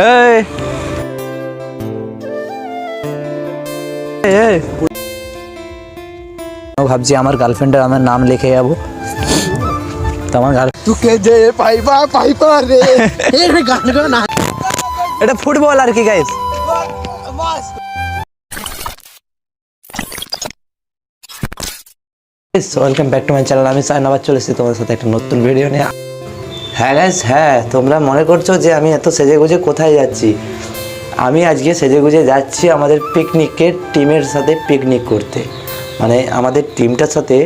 এই এই, এই। আমি ভাবছি আমার গার্লফ্রেন্ডের আমার নাম লিখে যাব তো আমার গার্ল তোকে যে পাইবা পাইবা রে এই গান গাও না এটা ফুটবল আর কি guys welcome back to my channel আমি সাইন আবার চলে এসেছি তোমার সাথে একটা নতুন ভিডিও নিয়ে। হ্যাঁ গাইস হ্যাঁ তোমরা মনে করছ যে আমি এত সেজে গুজে কোথায় যাচ্ছি? আমি আজকে সেজে গুজে যাচ্ছি আমাদের পিকনিকের টিমের সাথে পিকনিক করতে। মানে আমাদের টিমটার সাথে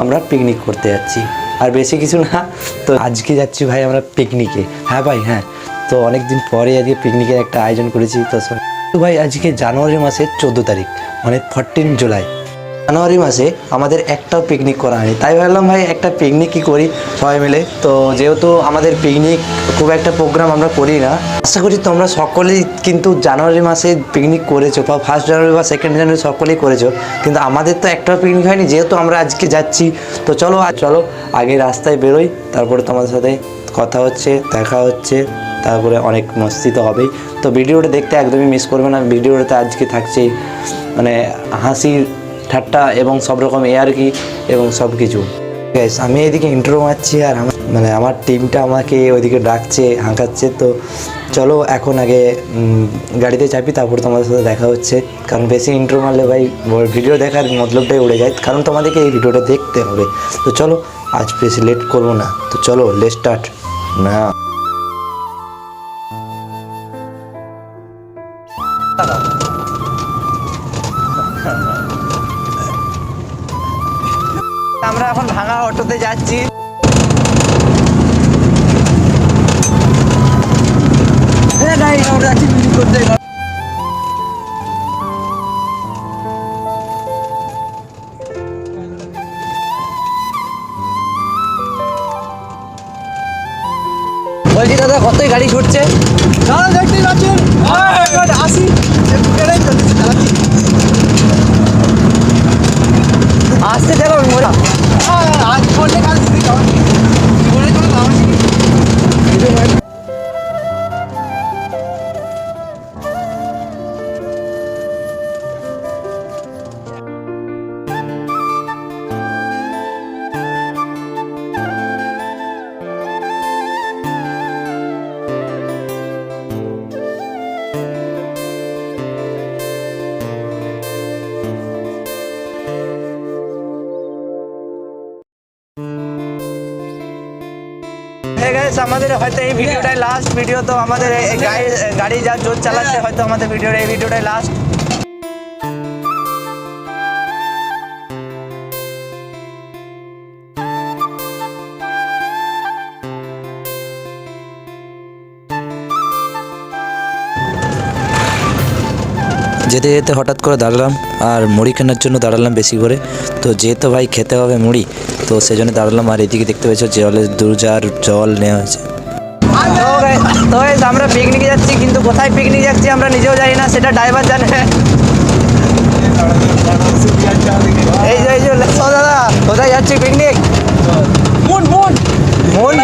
আমরা পিকনিক করতে যাচ্ছি। আর বেশি কিছু না, তো আজকে যাচ্ছি ভাই আমরা পিকনিকে হ্যাঁ ভাই হ্যাঁ তো অনেক দিন পরে আজকে পিকনিকের একটা আয়োজন করেছি। তো ভাই, আজকে জানুয়ারি মাসের চোদ্দ তারিখ মানে ফোরটিন জুলাই। জানুয়ারি মাসে আমাদের একটাও পিকনিক করা হয়নি। তাই ভাবলাম ভাই একটা পিকনিকই করি সবাই মিলে। তো যেহেতু আমাদের পিকনিক খুব একটা প্রোগ্রাম আমরা করি না, আশা করি তোমরা সকলেই কিন্তু জানুয়ারি মাসে পিকনিক করেছ বা ফার্স্ট জানুয়ারি বা সেকেন্ড জানুয়ারি সকলেই করেছ। কিন্তু আমাদের তো একটাও পিকনিক হয়নি, যেহেতু আমরা আজকে যাচ্ছি। তো চলো আর চলো, আগে রাস্তায় বেরোই, তারপরে তোমাদের সাথে কথা হচ্ছে, দেখা হচ্ছে, তারপরে অনেক মস্তি তো হবেই। তো ভিডিওটা দেখতে একদমই মিস করবে না, ভিডিওটাতে আজকে থাকছে মানে হাসির ঠাট্টা এবং সব রকম এয়ারকি এবং সব কিছু। আমি এদিকে ইন্ট্রো মারছি আর আমার মানে আমার টিমটা আমাকে ওইদিকে ডাকছে, হাঁকাচ্ছে, তো চলো এখন আগে গাড়িতে চাপি, তারপর তোমাদের সাথে দেখা হচ্ছে। কারণ বেশি ইন্ট্রো মারলে ভাই ভিডিও দেখার মতলবটাই উড়ে যায়। কারণ তোমাদেরকে এই ভিডিওটা দেখতে হবে। তো চলো, আজ বেশি লেট করব না। তো চলো লেট স্টার্ট না আমরা এখন ভাঙা অটোতে যাচ্ছি। বলছি দাদা কতই গাড়ি ছুটছে? দাদা দেখতেই পাচ্ছেন? আসি। আসতে চলো মোরা 啊，你说这个。Guys, আমাদের হয়তো এই ভিডিওটাই লাস্ট ভিডিও তো আমাদের এই গাড়ি গাড়ি যা জোর চালাচ্ছে হয়তো আমাদের ভিডিওটা এই ভিডিওটাই লাস্ট যেতে যেতে হঠাৎ করে দাঁড়ালাম আর মুড়ি কেনার জন্য দাঁড়ালাম বেশি করে। তো যেহেতু ভাই খেতে হবে মুড়ি তো সেই জন্য দাঁড়ালাম আর এদিকে দেখতে পেয়েছ জলের দু জার জল নেওয়া হয়েছে। তো আমরা পিকনিকে যাচ্ছি কিন্তু কোথায় পিকনিক যাচ্ছি আমরা নিজেও জানি না সেটা ড্রাইভার জানে। এই যে এই যে দাদা কোথায় যাচ্ছি পিকনিক মুন মুন। মুন?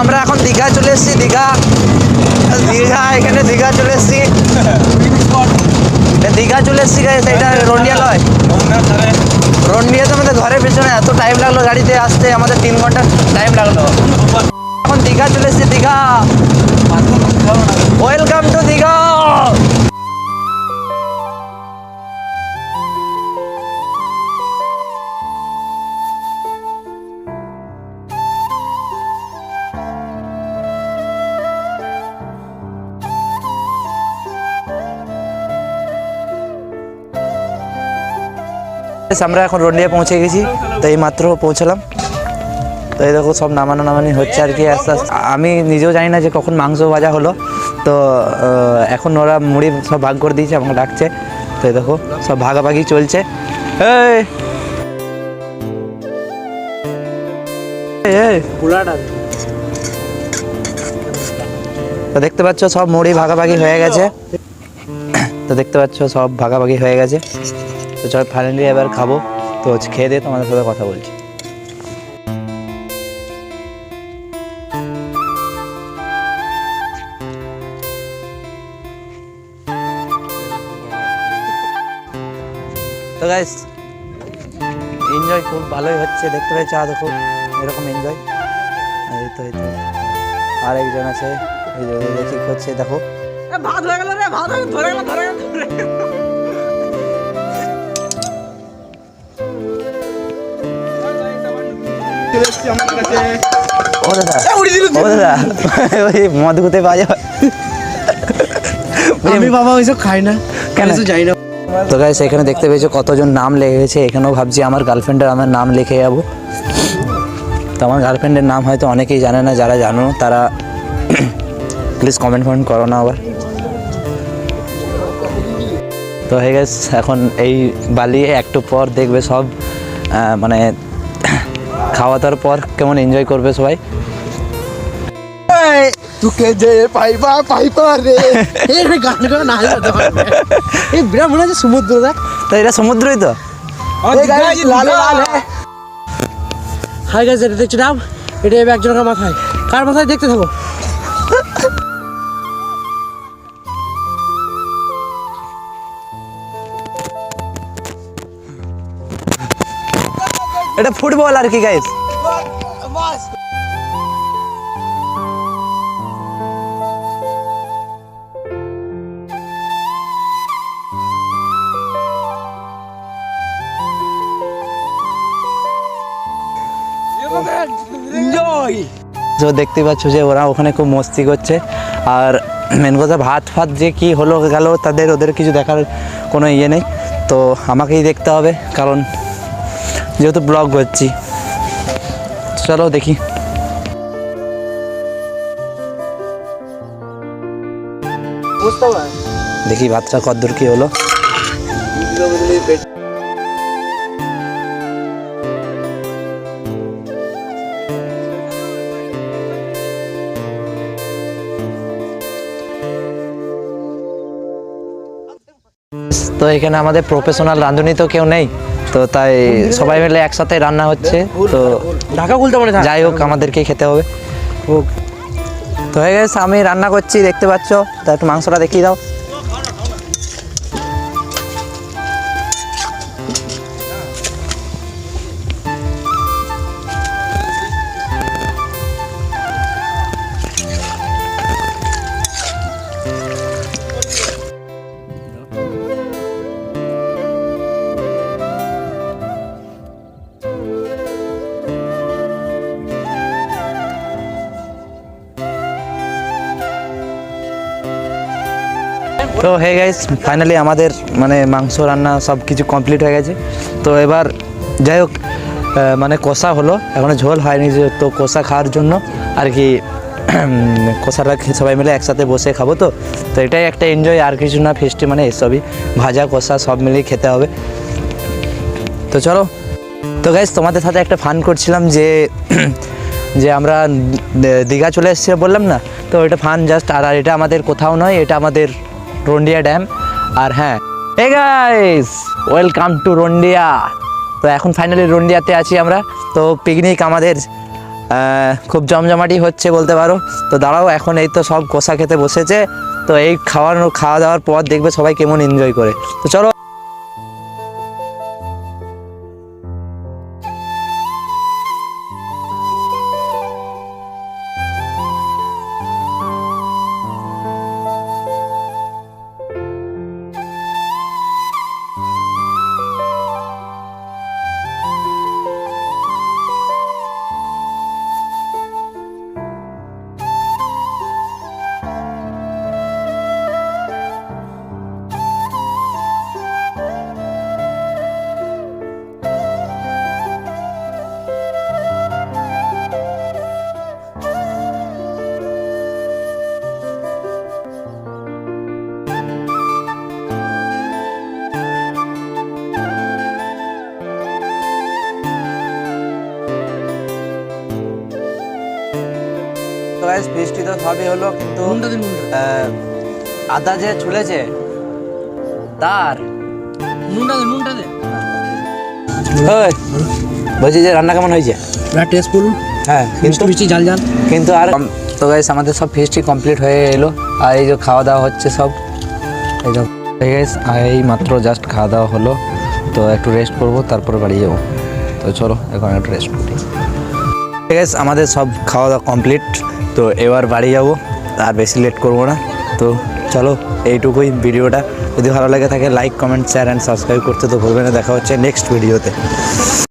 আমরা এখন দীঘা চলে এসেছি, দীঘা দীঘা, এখানে দীঘা চলে এসেছি। দীঘা চলে এসেছি এটা রন্ডিয়া লয় রন্ডিয়া আমাদের ঘরের পেছনে, এত টাইম লাগল গাড়িতে আসতে, আমাদের তিন ঘণ্টা টাইম লাগল। এখন দীঘা চলে এসেছি, দীঘা। ওয়েলকাম দীঘা আমরা এখন রোড নিয়ে পৌঁছে গেছি তো এই মাত্র পৌঁছালাম। তো এই দেখো সব নামানো নামানি হচ্ছে আর কি, আস্তে আস্তে। আমি নিজেও জানি না যে কখন মাংস ভাজা হলো। তো এখন ওরা মুড়ি সব ভাগ করে দিয়েছে, আমাকে ডাকছে। তো এই দেখো, সব ভাগাভাগি চলছে। তো দেখতে পাচ্ছ, সব মুড়ি ভাগাভাগি হয়ে গেছে। তো দেখতে পাচ্ছ, সব ভাগাভাগি হয়ে গেছে। তো চল ফাইনালি এবার খাব। তো খেয়ে দিয়ে তোমাদের সাথে কথা বলছি। গাইস এনজয় খুব ভালোই হচ্ছে দেখতে পাচ্ছ? দেখো এরকম এনজয় এই তো এই তো। আর একজন আছে এই যে ওদের দেখি করছে দেখো। ভাত হয়ে গেল রে ভাত ধরে গেল ধরে গেল ধরে ও দাদা ও দাদা ওই মদ গুতে বাজা। আমি বাবা ওইসব খাই না কেন? কেন যাই না। তো গাইস এখানে দেখতে পেয়েছ কতজন নাম লেগে গেছে এখানেও ভাবছি আমার গার্লফ্রেন্ডের আমার নাম লিখে যাব। তো আমার গার্লফ্রেন্ডের নাম হয়তো অনেকেই জানে না, যারা জানো, তারা প্লিজ কমেন্ট ফমেন্ট করো না আবার। তো হয়ে গেছে এখন এই বালি একটু পর দেখবে সব মানে খাওয়া দাওয়ার পর কেমন এনজয় করবে সবাই। তোকে যে পাইবা পাইবা রে। এই রে গান করে না এই বিরাট মনে হচ্ছে সমুদ্র দেখ। তো এটা সমুদ্রই তো। লাল লাল। হাই গাইস এটা দেখছ নাম। এটা এবার একজনের মাথায়। কার মাথায় দেখতে থাকো। এটা ফুটবল আর কি গাইস তো দেখতে পাচ্ছ যে ওরা ওখানে খুব মস্তি করছে। আর মেন কথা ভাত ফাত যে কি হলো গেল তাদের ওদের কিছু দেখার কোনো ইয়ে নেই। তো আমাকেই দেখতে হবে কারণ যেহেতু ব্লগ করছি। চলো দেখি। দেখি ভাতটা কদ্দূর কি হলো। তো এখানে আমাদের প্রফেশনাল রাঁধুনি তো কেউ নেই তো তাই সবাই মিলে একসাথে রান্না হচ্ছে তো ঢাকা খুলতে পারে যাই হোক আমাদেরকে খেতে হবে। তো হয়ে গেছে আমি রান্না করছি দেখতে পাচ্ছ তা একটু মাংসটা দেখিয়ে দাও। তো হে গাইস ফাইনালি আমাদের মানে মাংস রান্না সব কিছু কমপ্লিট হয়ে গেছে। তো এবার যাই হোক মানে কষা হলো। এখনও ঝোল হয়নি যে তো কষা খাওয়ার জন্য। আর কি কষাটা সবাই মিলে একসাথে বসে খাব তো। তো এটাই একটা এনজয় আর কিছু না ফেস্টি মানে এসবই। ভাজা, কষা, সব মিলিয়ে খেতে হবে। তো চলো। তো গাইজ তোমাদের সাথে একটা ফান করছিলাম যে যে আমরা দীঘা চলে এসেছি বললাম না? তো এটা ফান জাস্ট আর আর এটা আমাদের কোথাও নয়, এটা আমাদের রন্ডিয়া ড্যাম। আর হ্যাঁ এ গাইস ওয়েলকাম টু রন্ডিয়া। তো এখন ফাইনালি রন্ডিয়াতে আছি আমরা। তো পিকনিক আমাদের খুব জমজমাটি হচ্ছে বলতে পারো। তো দাঁড়াও, এখন এই তো সব কষা খেতে বসেছে। তো এই খাওয়ানো, খাওয়া দাওয়ার পর দেখবে সবাই কেমন এনজয় করে। তো চলো। গাইস বৃষ্টি তো সবই হলো কিন্তু আদা যে ছুলেছে তার নুনটা দে নুনটা দে বলছি যে রান্না কেমন হয়েছে? এবার টেস্টফুল হ্যাঁ কিন্তু মিষ্টি ঝাল ঝাল। কিন্তু আর তো গাইস আমাদের সব ফিস্টই কমপ্লিট হয়ে এলো। আর এই যে খাওয়া দাওয়া হচ্ছে সব। এই যে গাইস এই মাত্র জাস্ট খাওয়া দাওয়া হলো। তো একটু রেস্ট করব তারপরে বাড়ি যাব। তো চলো এখন একটু রেস্ট করি। আছে আমাদের সব খাওয়া দাওয়া কমপ্লিট তো এবার বাড়ি যাব, আর বেশি লেট করব না। তো চলো, এইটুকুই ভিডিওটা। যদি ভালো লাগে থাকে like comment share and subscribe করতে তো ভুলবে না। দেখা হচ্ছে নেক্সট ভিডিওতে